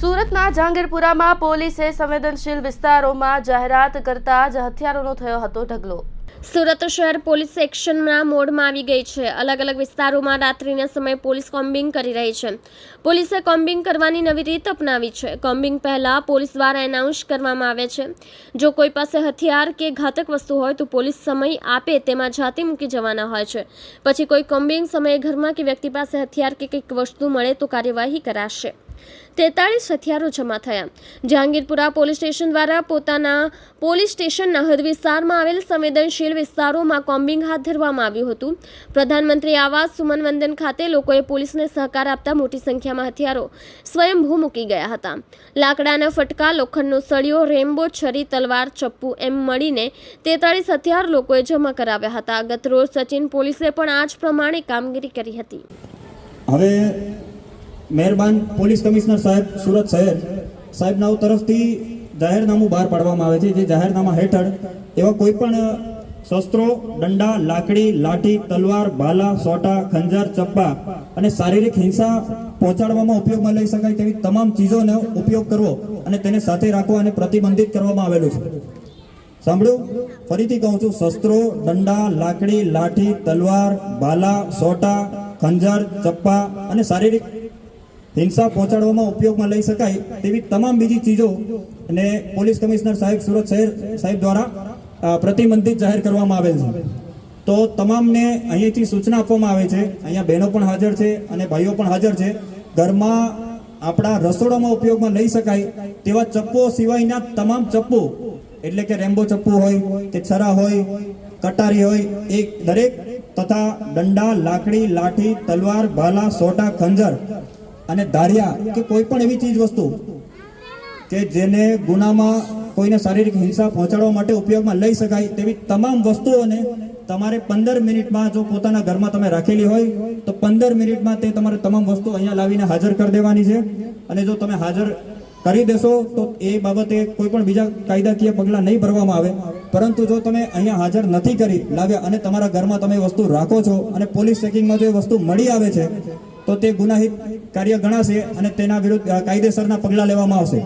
સુરતના જહાંગીરપુરામાં પોલીસે સંવેદનશીલ વિસ્તારોમાં જાહેરાત કરતા જ હથિયારોનો થયો હતો ઢગલો. સુરત શહેર પોલીસ એક્શનના મોડમાં આવી ગઈ છે. અલગ અલગ વિસ્તારોમાં રાત્રિના સમયે પોલીસ કોમ્બિંગ કરી રહી છે. પોલીસે કોમ્બિંગ કરવાની નવી રીત અપનાવી છે. કોમ્બિંગ પહેલાં પોલીસ દ્વારા એનાઉન્સ કરવામાં આવે છે. જો કોઈ પાસે હથિયાર કે ઘાતક વસ્તુ હોય તો પોલીસ સમય આપે તેમાં જાતે મૂકી જવાના હોય છે. પછી કોઈ કોમ્બિંગ સમયે ઘરમાં કે વ્યક્તિ પાસે હથિયાર કે કંઈક વસ્તુ મળે તો કાર્યવાહી કરાશે. તેતાળીસ હથિયારો જમા થયા. જહાંગીરપુરા પોલીસ સ્ટેશન દ્વારા પોતાના પોલીસ સ્ટેશનના હદ વિસ્તારમાં આવેલ સંવેદનશીલ વિસ્તારોમાં કોમ્બિંગ હાથ ધરવામાં આવ્યું હતું. પ્રધાનમંત્રી આવાસ, સુમન વંદન ખાતે લોકોએ પોલીસને સહકાર આપતા મોટી સંખ્યામાં હથિયારો સ્વયંભૂ મૂકી ગયા હતા. લાકડાના ફટકા, લોખંડનો સળિયો, રેમ્બો, છરી, તલવાર, ચપ્પુ એમ મળીને તેતાળીસ હથિયાર લોકોએ જમા કરાવ્યા હતા. ગતરોજ સચિન પોલીસે પણ આ જ પ્રમાણે કામગીરી કરી હતી. હવે મહેરબાન પોલીસ કમિશનર સાહેબ, સુરત શહેર. સાહેબના તરફથી જાહેરનામું બહાર પાડવામાં આવે છે. જે જાહેરનામા હેઠળ એવા કોઈપણ શસ્ત્રો, દંડા, લાકડી, લાઠી, તલવાર ભાલા સોટા, ખંજર, ચપ્પા અને શારીરિક હિંસા પહોંચાડવામાં ઉપયોગમાં લઈ શકાય તેવી તમામ ચીજોનો ઉપયોગ કરવો અને તેને સાથે રાખવા અને પ્રતિબંધિત કરવામાં આવેલું છે. સાંભળ્યું? ફરીથી કહું છું, શસ્ત્રો, દંડા, લાકડી, લાઠી, તલવાર ભાલા સોટા, ખંજર, ચપ્પા અને શારીરિક હિંસા પહોંચાડવામાં ઉપયોગમાં લઈ શકાય તેવી તમામ બીજી ચીજો અને પોલીસ કમિશનર સાહેબ સુરત શહેર સાહેબ દ્વારા પ્રતિબંધિત જાહેર કરવામાં આવેલ છે. તો તમામને અહીંયાથી સૂચના આપવામાં આવે છે, અહીંયા બહેનો પણ હાજર છે અને ભાઈઓ પણ હાજર છે, ઘરમાં આપણા રસોડામાં ઉપયોગમાં લઈ શકાય તેવા ચપ્પુઓ સિવાયના તમામ ચપ્પુ, એટલે કે રેમ્બો ચપ્પુ હોય, કે છરા હોય, કટારી હોય, એ દરેક તથા દંડા લાકડી, લાઠી, તલવાર ભાલા સોટા, ખંજર અને ધારિયા કે કોઈ પણ એવી ચીજ વસ્તુ કે જેને ગુનામાં કોઈને શારીરિક હિંસા પહોંચાડવા માટે ઉપયોગમાં લઈ શકાય તેવી તમામ વસ્તુઓને તમારે પંદર મિનિટમાં જો પોતાના ઘરમાં તમે રાખેલી હોય, તો પંદર મિનિટમાં તે તમારે તમામ વસ્તુ અહીંયા લાવીને હાજર કરી દેવાની છે. અને જો તમે હાજર કરી દેશો, તો એ બાબતે કોઈ પણ બીજા કાયદાકીય પગલાં નહીં ભરવામાં આવે. પરંતુ જો તમે અહીંયા હાજર નથી કરી, લાવ્યા અને તમારા ઘરમાં તમે વસ્તુ રાખો છો અને પોલીસ ચેકિંગમાં જો એ વસ્તુ મળી આવે છે તો તે ગુનાહિત કાર્ય ગણાશે અને તેના વિરુદ્ધ કાયદેસરના પગલાં લેવામાં આવશે.